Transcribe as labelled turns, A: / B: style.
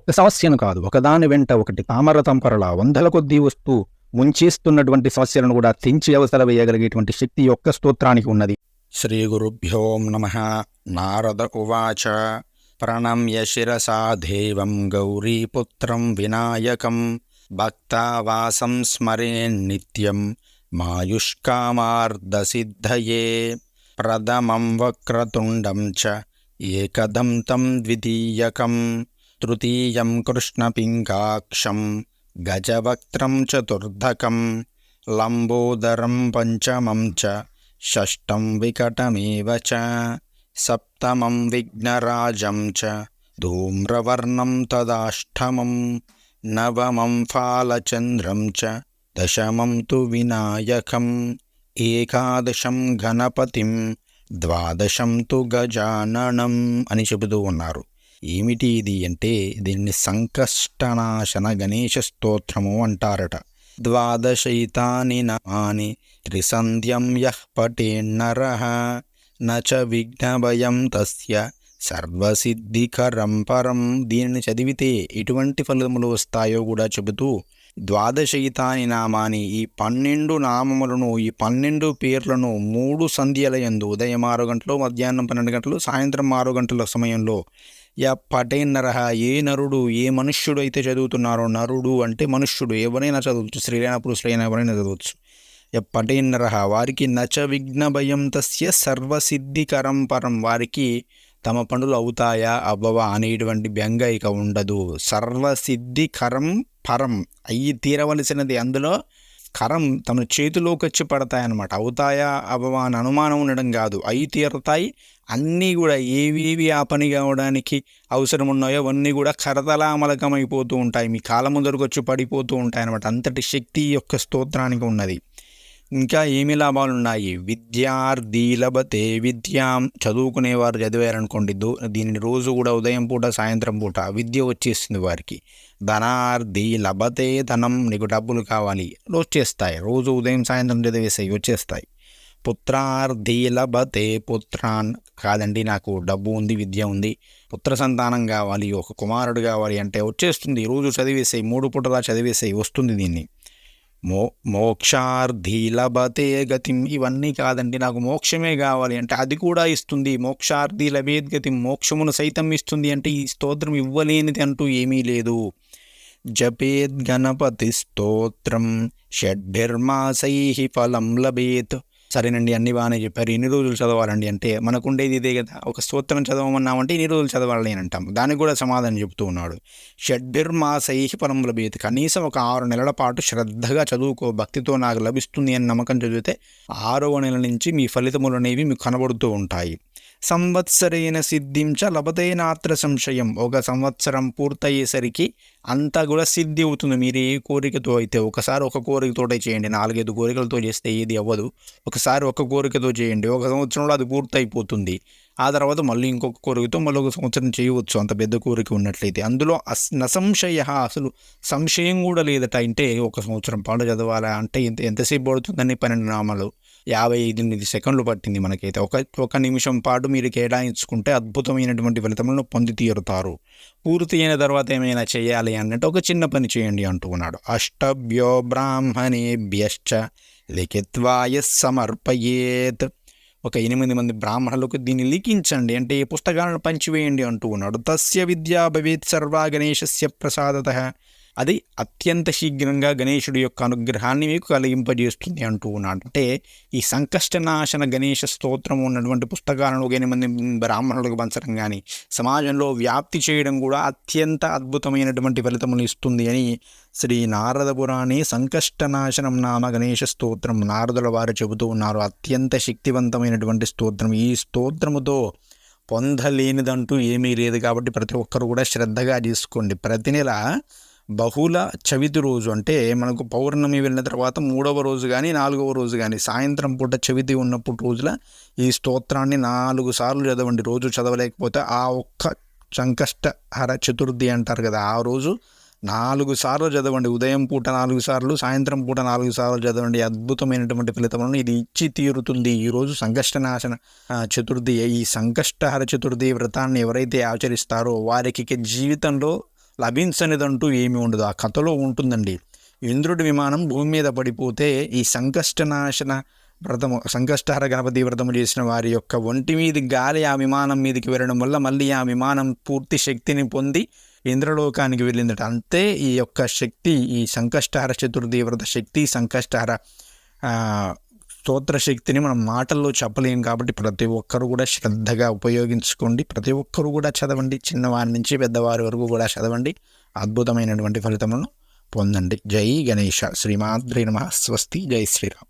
A: ఒక సమస్యను కాదు ఒకదాని వెంట ఒకటి తామర తంపరల వందల కొద్దీ వస్తూ ముంచేస్తున్నటువంటి సమస్యలను కూడా తెంచి అవసర వేయగలిగేటువంటి శక్తి యొక్క స్తోత్రానికి ఉన్నది.
B: శ్రీ గురుభ్యో నమ. నారద ఉవాచ. ప్రణమ్య శిరసా దేవం గౌరీపుత్రం వినాయకం. భక్తావాసం స్మరేన్నిత్యం మాయుష్కామార్ధసిద్ధయే ప్రథమం వక్రతుండం చ ఏకదంతం ద్వితీయకం. తృతీయం కృష్ణపింకాక్షం గజవక్త్రం చతుర్ధకం లంబోదరం పంచమం చ షష్టం వికటమేవ చ సప్తమం విఘ్నరాజం చ ధూమ్రవర్ణం తదాష్టమం నవమం ఫాలచంద్రం చ దశమం తు వినాయకం ఏకాదశం గణపతిం ద్వాదశం తు గజాననం అని చెబుతూ ఉన్నారు ఏమిటి ఇది అంటే దీన్ని సంకష్టనాశన గణేష స్తోత్రము అంటారట. ద్వాదశైతాని నమాని త్రిసంధ్యం యః పటేన్నరః నచ విఘ్నభయం తస్య సర్వసిద్ధికరం పరం. దీనిని చదివితే ఎటువంటి ఫలితములు వస్తాయో కూడా చెబుతూ ద్వాదశయితాని నామాని ఈ పన్నెండు నామములను ఈ పన్నెండు పేర్లను మూడు సంధ్యలయందు ఉదయం ఆరు గంటలు మధ్యాహ్నం పన్నెండు గంటలు సాయంత్రం ఆరు గంటల సమయంలో యా పటేన్నరహ ఏ నరుడు ఏ మనుష్యుడు అయితే చదువుతున్నారో నరుడు అంటే మనుష్యుడు ఎవరైనా చదవచ్చు స్త్రీలైన పురుషులైనా ఎవరైనా చదవచ్చు. య పటేన్నరహ వారికి నచ విఘ్న భయం తస్య సర్వసిద్ధికరం పరం వారికి తమ పనులు అవుతాయా? అవ్వవా అనేటువంటి బెంగ ఇక ఉండదు. సర్వసిద్ధికరం పరం. అయ్యి తీరవలసినది అందులో కరం తమ చేతిలోకి వచ్చి పడతాయన్నమాట. అవుతాయా? అవ్వవా అని అనుమానం ఉండడం కాదు. అయి తీరతాయి. అన్నీ కూడా ఏవేవి ఆ పని కావడానికి అవసరం ఉన్నాయో అవన్నీ కూడా కరతలామలకమైపోతూ ఉంటాయి. మీ కాలం ముందరకు వచ్చి పడిపోతూ ఉంటాయి అనమాట అంతటి శక్తి యొక్క స్తోత్రానికి ఉన్నది. ఇంకా ఏమి లాభాలు ఉన్నాయి? విద్యార్థి లభతే విద్యాం. చదువుకునేవారు చదివారనుకోండి దో దీనిని రోజు కూడా ఉదయం పూట సాయంత్రం పూట విద్య వచ్చేస్తుంది వారికి. ధనార్థి లభతే ధనం నీకు డబ్బులు కావాలి వచ్చేస్తాయి. రోజు ఉదయం సాయంత్రం చదివేసాయి వచ్చేస్తాయి. పుత్రార్థి లభతే పుత్రాన్. కాదండి నాకు డబ్బు ఉంది విద్య ఉంది. పుత్ర సంతానం కావాలి ఒక కుమారుడు కావాలి అంటే వచ్చేస్తుంది. రోజు చదివేసాయి మూడు పూటలా చదివేసాయి వస్తుంది దీన్ని. మో మోక్షార్థి లభతే గతిం ఇవన్నీ కాదండి నాకు మోక్షమే కావాలి అంటే అది కూడా ఇస్తుంది. మోక్షార్థి లభేద్ గతిం మోక్షమును సైతం ఇస్తుంది అంటే ఈ స్తోత్రం ఇవ్వలేనిది అంటూ ఏమీ లేదు. జపేద్ గణపతి స్తోత్రం షడ్భిర్మాసై ఫలం లభేత్. సరేనండి అన్ని బాగానే చెప్పారు. ఎన్ని రోజులు చదవాలండి అంటే మనకుండేది ఇదే కదా. ఒక స్తోత్రం చదవమన్నామంటే ఎన్ని రోజులు చదవాలని అని అంటాం. దానికి కూడా సమాధానం చెబుతూ ఉన్నాడు. షడ్భిర్మాసై పరం లభ్యత కనీసం ఒక ఆరు నెలల పాటు శ్రద్ధగా చదువుకో భక్తితో నాకు లభిస్తుంది అని నమ్మకం చదివితే ఆరవ నెల నుంచి మీ ఫలితములు అనేవి మీకు కనబడుతూ ఉంటాయి. సంవత్సరైన సిద్ధించ లభతేనాత్ర సంశయం. ఒక సంవత్సరం పూర్తయ్యేసరికి అంతా కూడా సిద్ధి అవుతుంది. మీరు ఏ కోరికతో అయితే ఒకసారి ఒక కోరికతోటే చేయండి. నాలుగైదు కోరికలతో చేస్తే ఏది అవ్వదు. ఒకసారి ఒక కోరికతో చేయండి. ఒక సంవత్సరంలో అది పూర్తయిపోతుంది. ఆ తర్వాత మళ్ళీ ఇంకొక కోరికతో మళ్ళీ ఒక సంవత్సరం చేయవచ్చు. అంత పెద్ద కోరిక ఉన్నట్లయితే. అందులో అస్ నసంశయ అసలు సంశయం కూడా లేదట. అంటే ఒక సంవత్సరం పాటు చదవాలా? అంటే ఎంత ఎంతసేపు పడుతుందని పన్నెండు నామాలు. యాభై ఎనిమిది సెకండ్లు పట్టింది మనకైతే. ఒక ఒక నిమిషం పాటు మీరు కేటాయించుకుంటే అద్భుతమైనటువంటి ఫలితములను పొంది తీరుతారు. పూర్తి అయిన తర్వాత ఏమైనా చేయాలి అన్నట్టు ఒక చిన్న పని చేయండి అంటూ ఉన్నాడు. అష్టభ్యో బ్రాహ్మణేభ్యశ్చ లిఖిత్వాయ సమర్పయేత్. ఒక ఎనిమిది మంది బ్రాహ్మణులకు దీన్ని లిఖించండి అంటే ఈ పుస్తకాలను పంచివేయండి అంటూ ఉన్నాడు. తస్య విద్యా భవేత్ సర్వా గణేశస్య ప్రసాదత. అది అత్యంత శీఘ్రంగా గణేశుడి యొక్క అనుగ్రహాన్ని మీకు కలిగింపజేస్తుంది అంటూ ఉన్నాడు. అంటే ఈ సంకష్టనాశన గణేశ స్తోత్రం ఉన్నటువంటి పుస్తకాలను ఒక మంది బ్రాహ్మణులకు పంచడం కానీ సమాజంలో వ్యాప్తి చేయడం కూడా అత్యంత అద్భుతమైనటువంటి ఫలితములు ఇస్తుంది అని శ్రీ నారద పురాణి సంకష్టనాశనం నామ గణేశ స్తోత్రం నారదుల వారు చెబుతూ ఉన్నారు. అత్యంత శక్తివంతమైనటువంటి స్తోత్రం. ఈ స్తోత్రముతో పొందలేనిదంటూ ఏమీ లేదు కాబట్టి ప్రతి ఒక్కరు కూడా శ్రద్ధగా తీసుకోండి. ప్రతి నెల బహుళ చవితి రోజు అంటే మనకు పౌర్ణమి వెళ్ళిన తర్వాత మూడవ రోజు కానీ నాలుగవ రోజు కానీ సాయంత్రం పూట చవితి ఉన్నప్పుడు రోజుల ఈ స్తోత్రాన్ని నాలుగు సార్లు చదవండి. రోజు చదవలేకపోతే ఆ ఒక్క సంకష్టహర చతుర్థి అంటారు కదా ఆ రోజు నాలుగు సార్లు చదవండి. ఉదయం పూట నాలుగు సార్లు సాయంత్రం పూట నాలుగు సార్లు చదవండి. అద్భుతమైనటువంటి ఫలితములను ఇది ఇచ్చి తీరుతుంది. ఈరోజు సంకష్టనాశన చతుర్థి ఈ సంకష్టహర చతుర్థి వ్రతాన్ని ఎవరైతే ఆచరిస్తారో వారికి జీవితంలో లభించనిదంటూ ఏమీ ఉండదు. ఆ కథలో ఉంటుందండి. ఇంద్రుడి విమానం భూమి మీద పడిపోతే ఈ సంకష్టనాశన వ్రతము సంకష్టహర గణపతి వ్రతము చేసిన వారి యొక్క ఒంటి మీది గాలి ఆ విమానం మీదకి వెళ్ళడం వల్ల మళ్ళీ ఆ విమానం పూర్తి శక్తిని పొంది ఇంద్రలోకానికి వెళ్ళిందట. అంతే ఈ యొక్క శక్తి ఈ సంకష్టహర చతుర్థి వ్రత శక్తి సంకష్టహర స్తోత్ర శక్తిని మనం మాటల్లో చెప్పలేం కాబట్టి ప్రతి ఒక్కరు కూడా శ్రద్ధగా ఉపయోగించుకోండి. ప్రతి ఒక్కరు కూడా చదవండి. చిన్నవారి నుంచి పెద్దవారి వరకు కూడా చదవండి. అద్భుతమైనటువంటి ఫలితములను పొందండి. జై గణేష. శ్రీమాద్రి నమ. స్వస్తి. జై శ్రీరామ్.